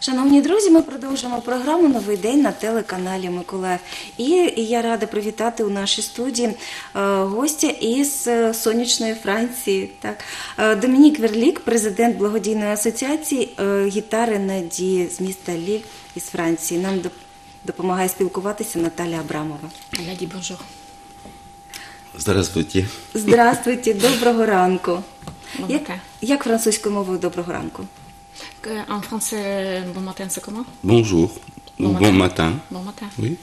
Шановні друзі, ми продовжуємо програму Новий день на телеканалі Миколаїв. І я рада привітати у нашій студії е, гостя із е, сонячної Франції. Так, Е, Домінік Верлік, президент благодійної асоціації гітари Надії з міста Ліль із Франції. Нам допомагає спілкуватися Наталя Абрамова. Dit bonjour. Здравствуйте. Здравствуйте, доброго ранку. Як, як французькою мовою доброго ранку? En français, bon matin, c'est comment Bonjour. Ou Bon bon matin. matin. Bon matin. Oui.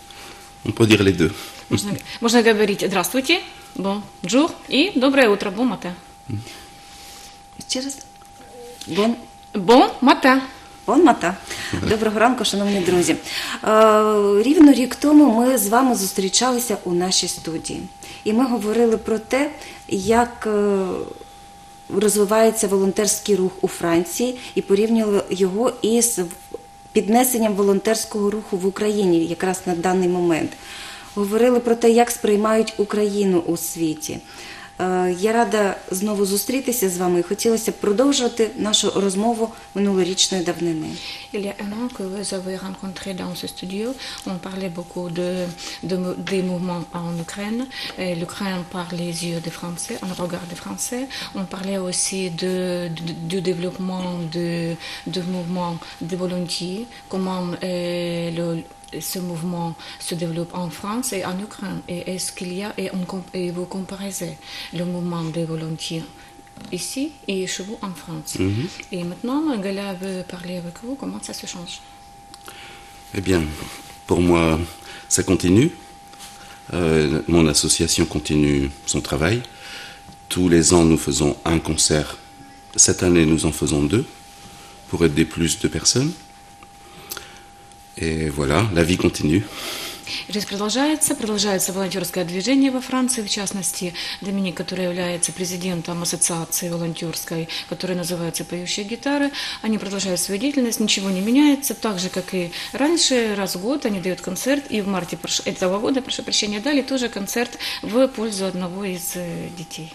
On peut dire les deux. Можно, можно говорить здравствуйте, bonjour и доброе утро, bon matin. Ще раз? Бон Bon matin. Пон Мата. Доброго ранку, шановні друзі. Е, Рівно рік тому ми з вами зустрічалися у нашій студії. І ми говорили про те, як е, розвивається волонтерський рух у Франції, і порівнювали його із піднесенням волонтерського руху в Україні якраз на даний момент. Говорили про те, як сприймають Україну у світі. Е, Я рада знову зустрітися з вами і хотілося б продовжувати нашу розмову минулорічної давнини. Il y a un an que vous avez rencontré dans ce studio, on parlait beaucoup de, de mo- des mouvements en Ukraine. Et L'Ukraine par les yeux des Français, en regard des Français. On parlait aussi de, de- du développement de, de mouvements de volontiers, comment euh, le, ce mouvement se développe en France et en Ukraine. Et est-ce qu'il y a, et, on com- et vous comparez le mouvement des volontiers ici et chez vous en France? Et maintenant, Gala veut parler avec vous, comment ça se change? Eh bien, pour moi, ça continue. Euh, mon association continue son travail. Tous les ans, nous faisons un concert. Cette année, nous en faisons deux pour aider plus de personnes. Et voilà, la vie continue. Жизнь продолжается, продолжается волонтерское движение во Франции, в частности, Доминик, который является президентом ассоциации волонтерской, которая называется «Поющие гитары», они продолжают свою деятельность, ничего не меняется, так же, как и раньше, раз в год они дают концерт, и в марте прош- этого года, прошу прощения, дали тоже концерт в пользу одного из э, детей.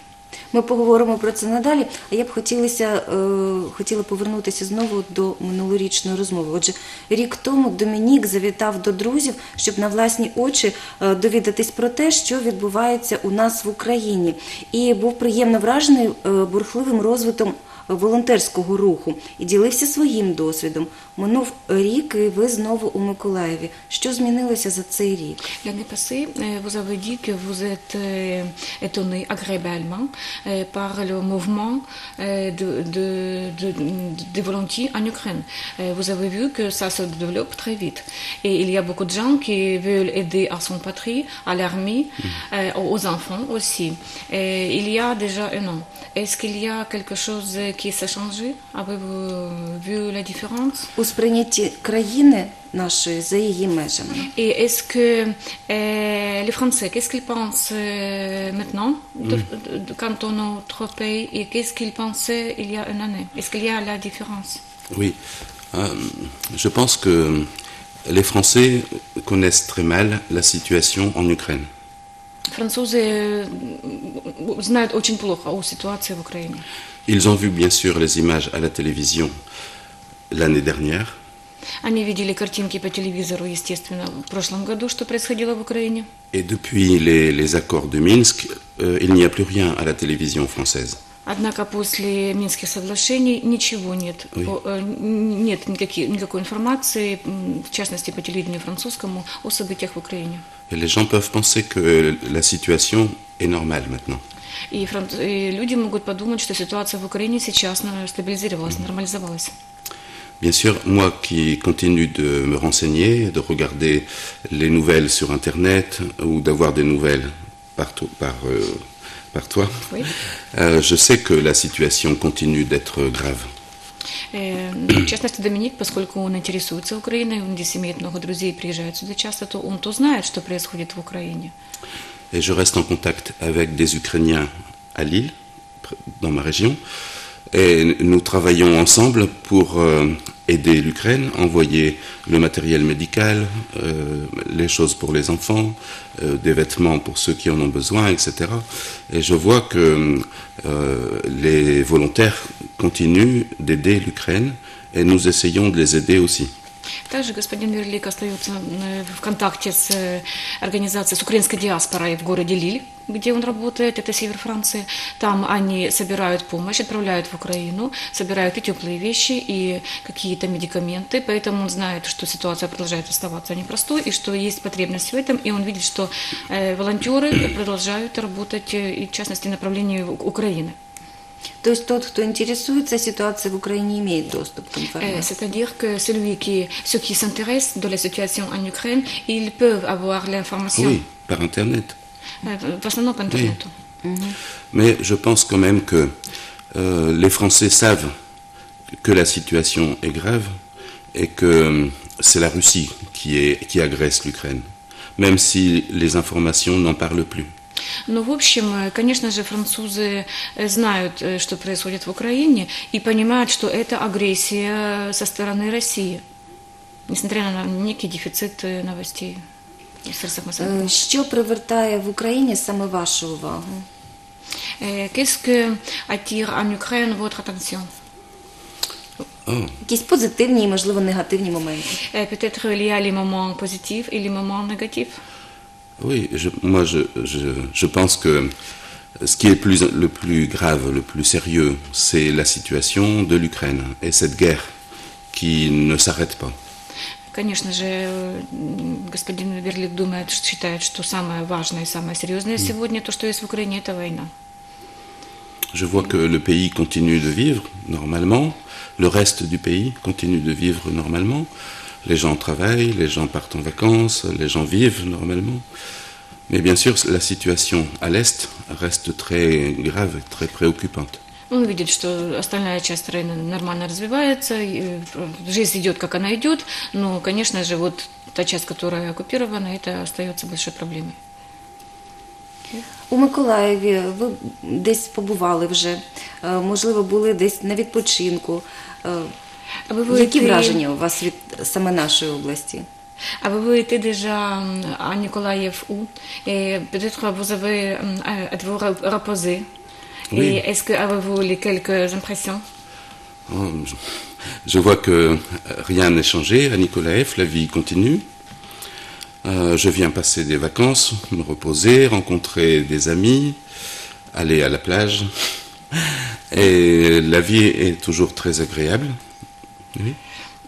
Ми поговоримо про це надалі. А я б хотілася, е, хотіла повернутися знову до минулорічної розмови. Отже, рік тому Домінік завітав до друзів, щоб на власні очі е, довідатись про те, що відбувається у нас в Україні, і був приємно вражений е, бурхливим розвитком волонтерського руху і ділився своїм досвідом. Минув рік, і ви знову у Миколаєві. Що змінилося за цей рік? Passée, euh, vous avez dit que vous êtes euh, étonné agréablement euh, par le mouvement euh, de, de, de- volontiers en Ukraine. Euh, Vous avez vu que ça se développe très vite. Et il y a beaucoup de gens qui veulent aider à son patrie, à l'armée, euh, aux enfants aussi. Et il y a déjà un an. Est-ce qu'il y a quelque chose qui s'est changé Avez-vous vu la différence У сприйнятті країни нашої за її межами. Et est-ce que euh, les Français, qu'est-ce qu'ils pensent euh, maintenant de, de- de- quant à notre pays et qu'est-ce qu'ils pensaient il y a une année Est-ce qu'il y a la différence Oui. Euh, je pense que les Français connaissent très mal la situation en Ukraine. Французы э, знают очень плохо о ситуации в Украине. Ils ont vu bien sûr les images à la télévision l'année dernière. Они видели картинки по телевизору, естественно, в прошлом году, что происходило в Украине. Et depuis les, les accords de Minsk, euh, il n'y a plus rien à la télévision française. Однако после Минских соглашений ничего нет. Oui. По- э, нет никаких, никакой информации, в частности по телевидению французскому, о событиях в Украине. Et les gens peuvent penser que la situation est normale maintenant. И, франц- и люди могут подумать, что ситуация в Украине сейчас наверное, стабилизировалась, нормализовалась. Bien sûr, moi qui continue de me renseigner, de regarder les nouvelles sur Internet ou d'avoir des nouvelles partout, par, euh, par toi, Oui. euh, je sais que la situation continue d'être grave. Э, В частности, Доминик, поскольку он интересуется Украиной, он здесь имеет много друзей, приезжает сюда часто, то он то знает, что происходит в Украине. Et je reste en contact avec des Ukrainiens à Lille, pr- dans ma région. Et nous travaillons ensemble pour euh, aider l'Ukraine, envoyer le matériel médical, euh, les choses pour les enfants, euh, des vêtements pour ceux qui en ont besoin, etc. Et je vois que euh, les volontaires continuent d'aider l'Ukraine et nous essayons de les aider aussi. Также господин Верлик остается э, в контакте с э, организацией, с украинской диаспорой в городе Лиль, где он работает, это север Франции. Там они собирают помощь, отправляют в Украину, собирают и теплые вещи, и какие-то медикаменты, поэтому он знает, что ситуация продолжает оставаться непростой, и что есть потребность в этом, и он видит, что э, волонтеры продолжают работать, э, и в частности, в направлении У- Украины. То есть тот, кто интересуется ситуацией в Украине, имеет доступ к Euh, информации. C'est-à-dire que celui qui, ceux qui s'intéressent de la situation en Ukraine, ils peuvent avoir l'information, Oui, par Internet. euh, в основном по интернету. Mais je pense quand même que euh, les Français savent que la situation est grave et que euh, c'est la Russie qui, est, qui agresse l'Ukraine, même si les informations n'en parlent plus. Но, в общем, э, конечно же, французы э, знают, э, что происходит в Украине, и понимают, что это агрессия со стороны России, несмотря на некий дефицит э, новостей в средствах массовой Е, Що привертає в Україні саме вашу увагу? Euh, Qu'est-ce que attire en Ukraine votre attention Oh, Якісь позитивні і, можливо, негативні моменти. Euh, Peut-être il y a les moments positifs et les moments négatifs. oui, je, moi je, je, je pense que ce qui est le plus, le plus grave, le plus sérieux, c'est la situation de l'Ukraine et cette guerre qui ne s'arrête pas. Конечно же, э, м, господин Верлик думает, что- считает, что самое важное и самое серьезное сегодня, то, что есть в Украине, это война. Je vois que le pays continue de vivre normalement, le reste du pays continue de vivre normalement. Les gens travaillent, les gens partent en vacances, les gens vivent normalement. Mais bien sûr, la situation à l'Est reste très grave, très préoccupante. Он видит, что остальная часть страны нормально развивается, и, э, жизнь идет, как она идет, но, конечно же, вот та часть, которая оккупирована, это остается большой проблемой. У Миколаєві ви десь побували вже, е, можливо, були десь на відпочинку. Е, А ви Які будете- враження у вас від саме нашої області? Ah, vous avez été déjà hum, à Nikolaïev où Et peut-être vous avez hum, à- êtes-vous re- reposé Oui. Et est-ce que avez-vous les quelques impressions Oh, Je, je vois que rien n'est changé à Nikolaev, la vie continue. Euh, je viens passer des vacances, me reposer, rencontrer des amis, aller à la plage. Et la vie est toujours très agréable. Oui.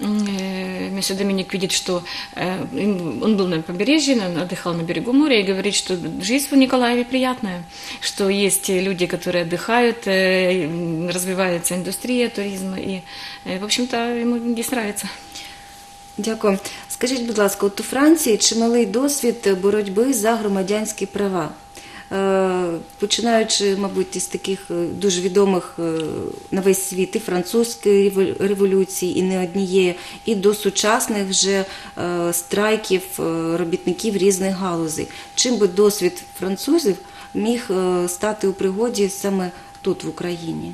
М, э, Месье Доминик видит, что э, им- он был на побережье, он отдыхал на берегу моря и говорит, что жизнь в Николаеве приятная, что есть э, люди, которые отдыхают, э, м, развивается индустрия туризма, и, э, в общем-то, ему здесь нравится. Дякую. Скажіть, будь ласка, от у Франції чималий досвід боротьби за громадянські права. Е, Починаючи, мабуть, із таких е, дуже відомих е, на весь світ і французької револ- революції, і не однієї, і до сучасних вже страйків робітників різних галузей. Чим би досвід французів міг стати у пригоді саме тут, в Україні,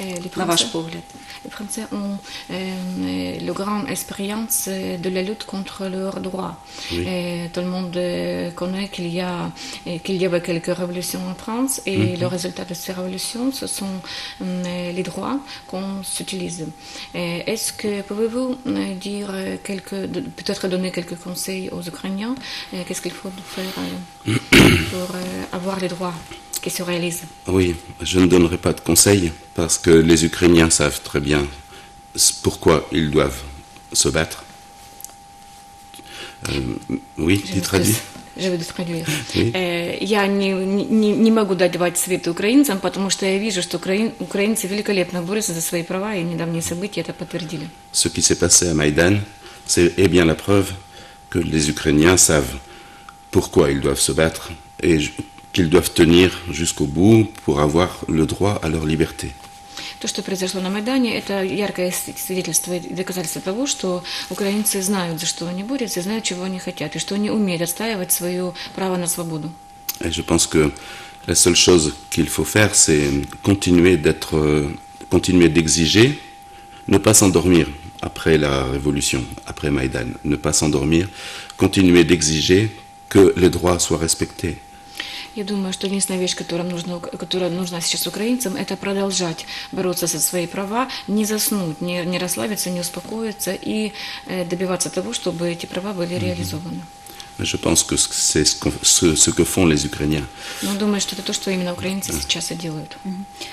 Euh, les на ваш Français- погляд? Les Français ont euh, le grande expérience euh, de la lutte contre leurs droits. Oui. Et tout le monde euh, connaît qu'il y, a, euh, qu'il y avait quelques révolutions en France et le résultat de ces révolutions, ce sont euh, les droits qu'on s'utilise. Et Est-ce que pouvez-vous euh, dire euh, quelques, de- peut-être donner quelques conseils aux Ukrainiens euh, Qu'est-ce qu'il faut faire euh, pour euh, avoir les droits qui se réalisent Oui, je ne donnerai pas de conseils parce que les Ukrainiens savent très bien s- pourquoi ils doivent se battre. Euh, oui, Je tu traduis m'excuse. Je vais traduire. Oui. Э, Я не, не, не могу давать советы украинцам, потому что я вижу, что украин- украинцы великолепно борются за свои права, и недавние события это подтвердили. Ce qui s'est passé à Maïdan, c'est est bien la preuve que les Ukrainiens savent pourquoi ils doivent se battre et j- qu'ils doivent tenir jusqu'au bout pour avoir le droit à leur liberté. То, что произошло на Майдане, это яркое с- свидетельство и доказательство того, что украинцы знают, за что они борются, и знают, чего они хотят, и что они умеют отстаивать свое право на свободу. Et je pense que la seule chose qu'il faut faire, c'est continuer d'être, euh, continuer d'exiger, ne pas s'endormir après la révolution, après Maïdan, ne pas s'endormir, continuer d'exiger que les droits soient respectés. Я думаю, что единственная вещь, которая нужна, которая нужна сейчас украинцам, это продолжать бороться за свои права, не заснуть, не, не расслабиться, не успокоиться и э, добиваться того, чтобы эти права были реализованы. Mais Je pense que c'est ce, qu'on- ce- ce que font les Ukrainiens. Но думаю, что это то, что именно украинцы сейчас и делают.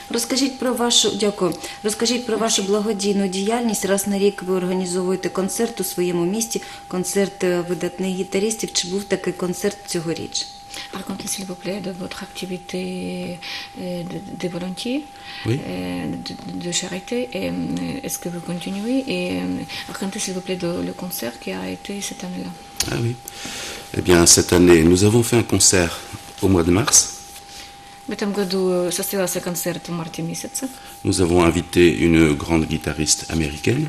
Розкажіть про вашу дякую. Розкажіть про вашу благодійну діяльність. Раз на рік ви організовуєте концерт у своєму місті, концерт е, видатних гітаристів. Чи був такий концерт цьогоріч? Racontez s'il vous plaît de votre activité euh, de, de volontiers, euh, de, charité. Euh, est-ce que vous continuez Et racontez s'il vous plaît de, le concert qui a été cette année-là. Ah oui. Eh bien, cette année, nous avons fait un concert au mois de mars. Nous avons invité une grande guitariste américaine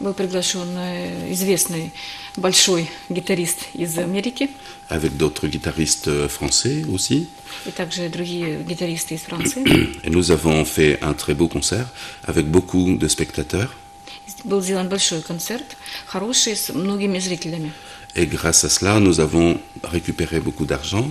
Был приглашен э, известный большой гитарист из Америки avec d'autres guitaristes euh, français aussi. и также другие гитаристы из Франции. Et nous avons fait un très beau concert avec beaucoup de spectateurs. Был сделан большой концерт, хороший, с многими зрителями. Et grâce à cela, nous avons récupéré beaucoup d'argent.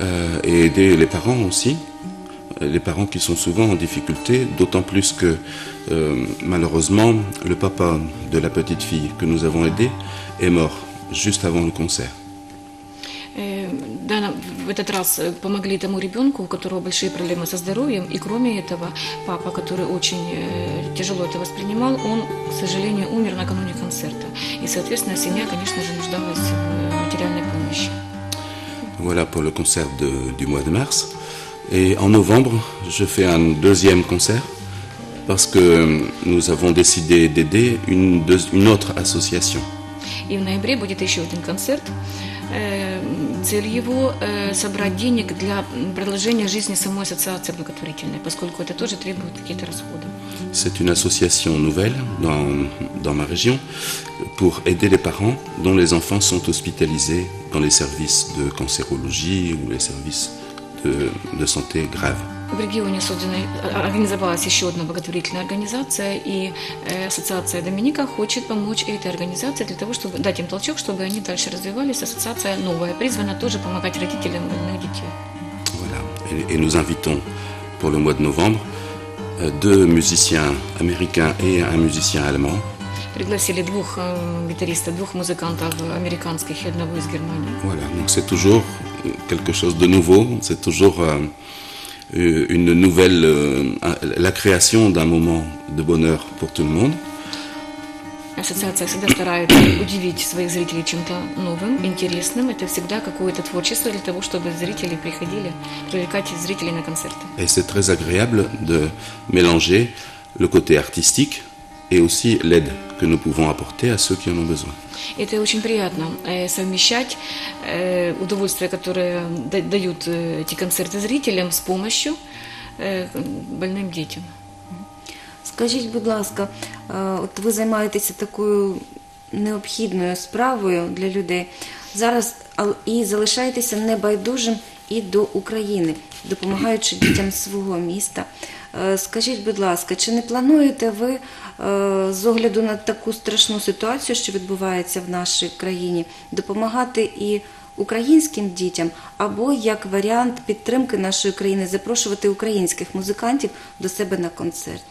Euh, et aider les parents aussi. Euh, Les parents qui sont souvent en difficulté, d'autant plus que euh, malheureusement, le papa de la petite fille que nous avons aidée est mort juste avant le concert. Э, да, нам в этот раз э, помогли тому ребенку, у которого большие проблемы со здоровьем, и кроме этого, папа, который очень э, тяжело это воспринимал, он, к сожалению, умер накануне концерта. И, соответственно, семья, конечно же, нуждалась в э, материальной помощи. Voilà pour le concert de- du mois de mars. Et en novembre, je fais un deuxième concert parce que nous avons décidé d'aider une, deux- une autre association. И в ноябре будет еще один концерт. Э, Цель его э, собрать денег для продолжения жизни самой ассоциации благотворительной, поскольку это тоже требует какие-то расходы. C'est une association nouvelle dans, dans ma région pour aider les parents dont les enfants sont hospitalisés dans les services de cancérologie ou les services de, de santé grave. В регионе создана, а- организовалась еще одна благотворительная организация, и э, ассоциация Доминика хочет помочь этой организации для того, чтобы дать им толчок, чтобы они дальше развивались. Ассоциация новая, призвана тоже помогать родителям больных детей. Voilà. Et, et nous invitons pour le mois de novembre euh, deux musiciens américains et un musicien allemand Пригласили двух э, гитаристов, двух музыкантов американских и одного из Германии. Voilà, donc c'est toujours euh, quelque chose de nouveau, c'est toujours euh, une nouvelle, euh, un- la création d'un moment de bonheur pour tout le monde. Ассоциация всегда старается удивить своих зрителей чем-то новым, интересным. Это всегда какое-то творчество для того, чтобы зрители приходили, привлекать зрителей на концерты. Et c'est très agréable de mélanger le côté artistique et aussi l'aide que nous pouvons apporter à ceux qui en ont besoin. Это очень приятно э, совмещать э, удовольствие, которое да- дают э, эти концерты зрителям с помощью э, больным детям. Скажіть, будь ласка, е, от ви займаєтеся такою необхідною справою для людей зараз ал- і залишаєтеся небайдужим і до України, допомагаючи дітям свого міста. Е, Скажіть, будь ласка, чи не плануєте ви е, з огляду на таку страшну ситуацію, що відбувається в нашій країні, допомагати і українським дітям, або як варіант підтримки нашої країни запрошувати українських музикантів до себе на концерт?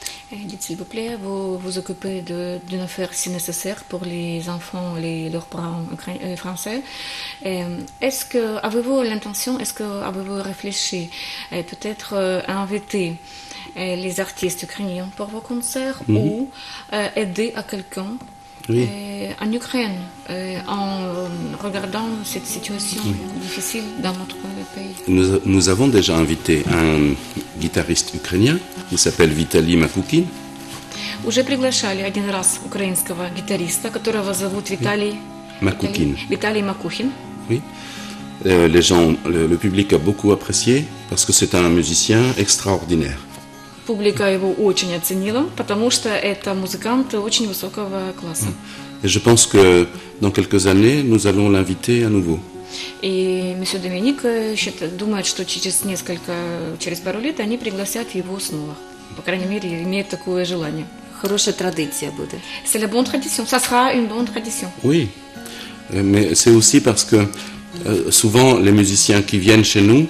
S'il vous plaît, vous vous occupez de- d'une affaire si nécessaire pour les enfants, les, leurs parents euh, français. Est-ce que avez-vous l'intention, est-ce que avez-vous réfléchi peut-être inviter euh, les artistes ukrainiens pour vos concerts ou euh, aider à quelqu'un Oui. euh, en Ukraine euh, en euh, regardant cette situation difficile dans notre pays Nous, nous avons déjà invité un guitariste ukrainien qui s'appelle Vitaly Makoukine. Уже приглашали один раз украинского гитариста, которого зовут Виталий Макухин. Виталий, Виталий Макухин. Oui. Euh, les gens, le, le public a beaucoup apprécié parce que c'est un musicien extraordinaire. Публика его очень оценила, потому что это музыкант очень высокого класса. Et je pense que dans quelques années, nous allons l'inviter à nouveau. И месье Доминик э, считает- думает, что через несколько, через пару лет они пригласят его снова. По крайней мере, имеет такое желание. Хороша традиція буде. C'est la bonne tradition. Ça sera une bonne tradition. Oui, Euh, mais c'est aussi parce que euh, souvent les musiciens qui viennent chez nous,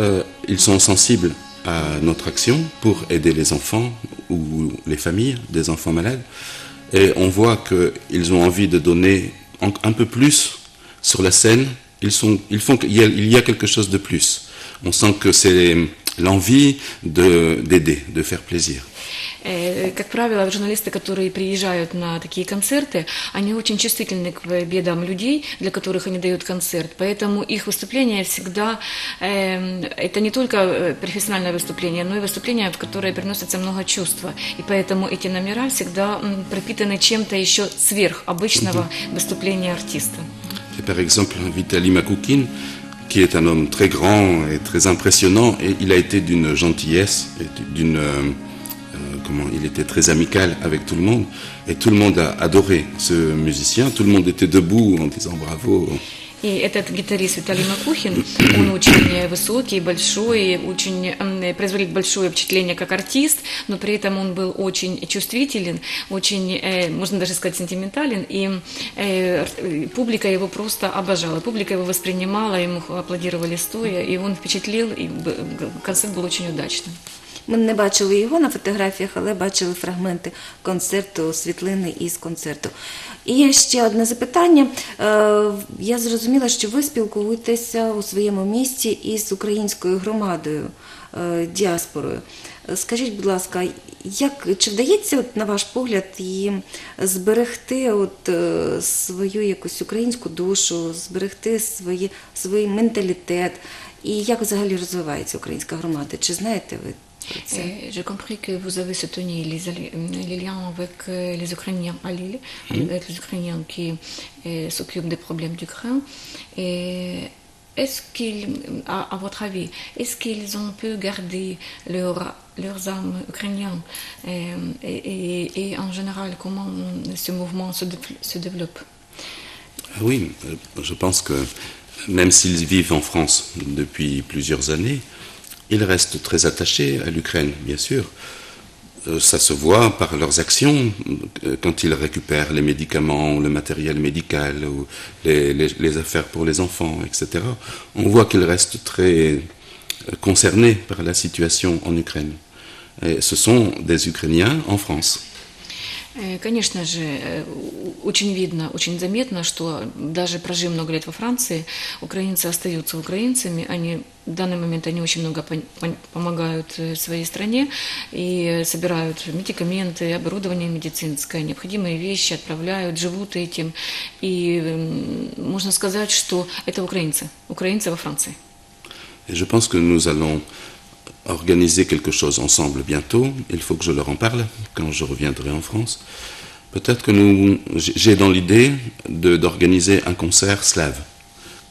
euh, ils sont sensibles À notre action pour aider les enfants ou les familles des enfants malades. Et on voit qu'ils ont envie de donner un peu plus sur la scène. Ils, sont, ils font a, il y a quelque chose de plus. On sent que c'est l'envie de- d'aider, de faire plaisir. Э, Как правило, журналисты, которые приезжают на такие концерты, они очень чувствительны к бедам людей, для которых они дают концерт. Поэтому их выступление всегда, эм, это не только э, профессиональное выступление, но и выступление, в которое приносится много чувства. И поэтому эти номера всегда м, пропитаны чем-то еще сверх обычного выступления артиста. Et par exemple, Vitaly Makoukine, qui est un homme très grand et très impressionnant, et il a été d'une gentillesse, d'une, euh, euh, comment, il était très amical avec tout le monde, et tout le monde a adoré ce musicien. Tout le monde était debout en disant bravo. И этот гитарист Виталий Макухин, он очень высокий, большой, очень м, производит большое впечатление как артист, но при этом он был очень чувствителен, очень, э, можно даже сказать, сентиментален, и э, ар- публика его просто обожала, публика его воспринимала, ему аплодировали стоя, и он впечатлил, и б- г- концерт был очень удачным. Ми не бачили його на фотографіях, але бачили фрагменти концерту, світлини із концерту. І ще одне запитання. Е, Я зрозуміла, що ви спілкуєтеся у своєму місті із українською громадою, е, діаспорою. Скажіть, будь ласка, як чи вдається, от, на ваш погляд, їм зберегти от, е, свою якусь українську душу, зберегти свої, свій менталітет? І як взагалі розвивається українська громада? Чи знаєте ви J'ai compris que vous avez soutenu les, liens avec euh, les Ukrainiens à Lille, avec les Ukrainiens qui euh, s'occupent des problèmes d'Ukraine. Et est-ce qu'ils, à, à votre avis, est-ce qu'ils ont pu garder leur, leurs âmes ukrainiennes? Euh, et, et- et en général, comment ce mouvement se, dé- se développe? Oui, je pense que même s'ils vivent en France depuis plusieurs années, ils restent très attachés à l'Ukraine, bien sûr. Euh, Ça se voit par leurs actions, euh, quand ils récupèrent les médicaments, le matériel médical, les- les affaires pour les enfants, etc. On voit qu'ils restent très euh, concernés par la situation en Ukraine. Et ce sont des Ukrainiens en France. Э, Конечно же, э, очень видно, очень заметно, что даже прожив много лет во Франции, украинцы остаются украинцами. Они в данный момент они очень много помогают э, своей стране и собирают медикаменты, оборудование медицинское, необходимые вещи отправляют, живут этим. И можно сказать, что это украинцы, украинцы во Франции. Et je pense que nous allons organiser quelque chose ensemble bientôt. Il faut que je leur en parle quand je reviendrai en France. Peut-être que nous, j'ai dans l'idée d'organiser un concert slave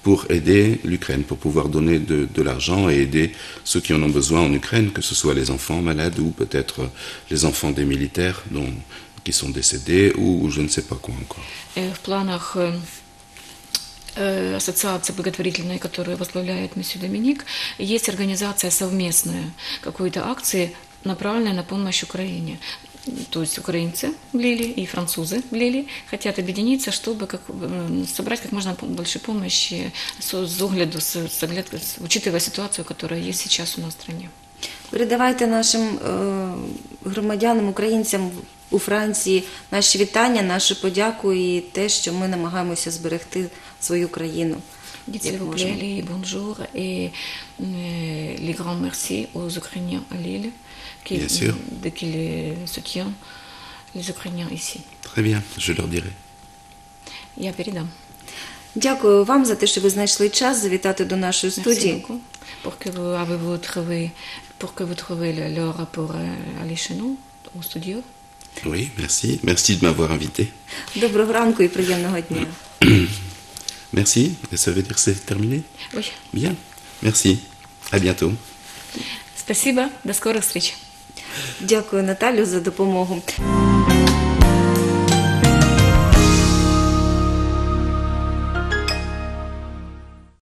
pour aider l'Ukraine, pour pouvoir donner de, de l'argent et aider ceux qui en ont besoin en Ukraine, que ce soit les enfants malades ou peut-être les enfants des militaires dont, qui sont décédés ou je ne sais pas quoi encore. Э, В планах э, э, ассоциации благотворительной, которую возглавляет месье Доминик, есть организация совместная какой-то акции, направленной на помощь Украине. То есть украинцы в Лили и французы в Лили хотят объединиться, чтобы как, э, собрать как можно пом- больше помощи с, с огляду, с, с огляд- с- учитывая ситуацию, которая есть сейчас у нас в стране. Передавайте нашим е, громадянам, українцям у Франції наші вітання, нашу подяку і те, що ми намагаємося зберегти свою країну. Dites як s'il vous можемо. plaît les bonjours et euh, les grands merci aux Ukrainiens à Lille qui, Bien sûr. de qui les soutiennent les Ukrainiens ici. Très bien, je leur dirai. Я передам. Дякую вам за те, що ви знайшли час завітати до нашої Merci студії. beaucoup pour que vous avez trouvé pour que vous trouvez le, le rapport euh, aller chez nous au studio. Oui, merci. Merci de m'avoir invité. Доброго ранку і приємного дня. Merci. Et ça veut dire que c'est terminé Oui. Bien. Merci. À bientôt. Спасибо. До скорых встреч. Дякую, Наталю, за допомогу.